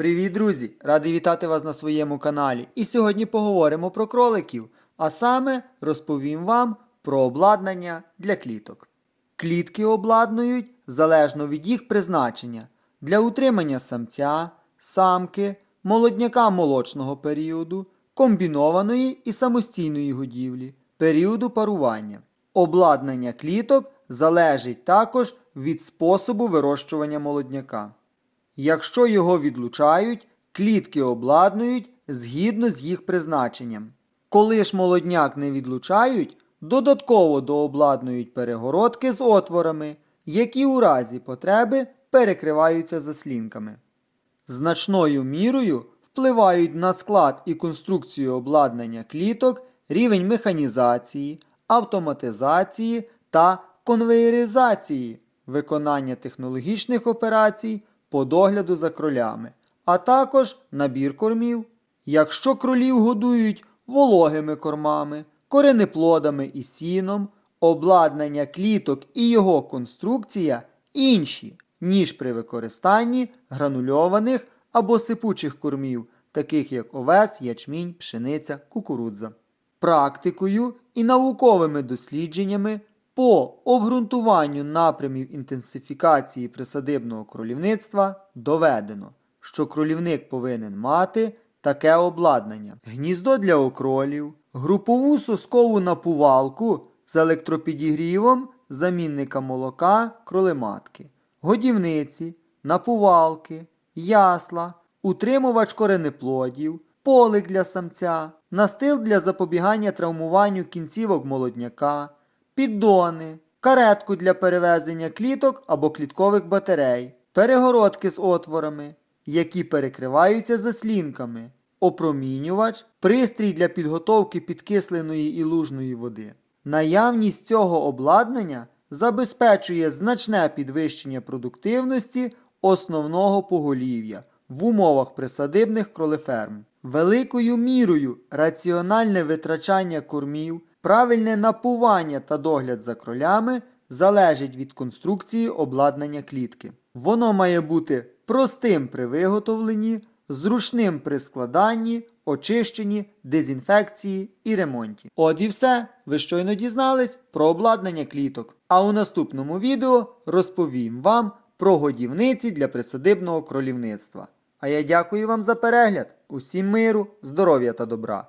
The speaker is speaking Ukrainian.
Привіт, друзі! Радий вітати вас на своєму каналі. І сьогодні поговоримо про кроликів, а саме розповім вам про обладнання для кліток. Клітки обладнують залежно від їх призначення для утримання самця, самки, молодняка молочного періоду, комбінованої і самостійної годівлі, періоду парування. Обладнання кліток залежить також від способу вирощування молодняка. Якщо його відлучають, клітки обладнують згідно з їх призначенням. Коли ж молодняк не відлучають, додатково дообладнують перегородки з отворами, які у разі потреби перекриваються заслінками. Значною мірою впливають на склад і конструкцію обладнання кліток рівень механізації, автоматизації та конвеєризації, виконання технологічних операцій по догляду за кролями, а також набір кормів. Якщо кролів годують вологими кормами, коренеплодами і сіном, обладнання кліток і його конструкція інші, ніж при використанні гранульованих або сипучих кормів, таких як овес, ячмінь, пшениця, кукурудза. Практикою і науковими дослідженнями по обґрунтуванню напрямів інтенсифікації присадибного кролівництва доведено, що кролівник повинен мати таке обладнання: гніздо для окролів, групову соскову напувалку з електропідігрівом замінника молока кролематки, годівниці, напувалки, ясла, утримувач коренеплодів, полик для самця, настил для запобігання травмуванню кінцівок молодняка, піддони, каретку для перевезення кліток або кліткових батарей, перегородки з отворами, які перекриваються заслінками, опромінювач, пристрій для підготовки підкисленої і лужної води. Наявність цього обладнання забезпечує значне підвищення продуктивності основного поголів'я в умовах присадибних кролеферм. Великою мірою раціональне витрачання кормів, правильне напування та догляд за кролями залежить від конструкції обладнання клітки. Воно має бути простим при виготовленні, зручним при складанні, очищенні, дезінфекції і ремонті. От і все. Ви щойно дізнались про обладнання кліток. А у наступному відео розповім вам про годівниці для присадибного кролівництва. А я дякую вам за перегляд. Усім миру, здоров'я та добра.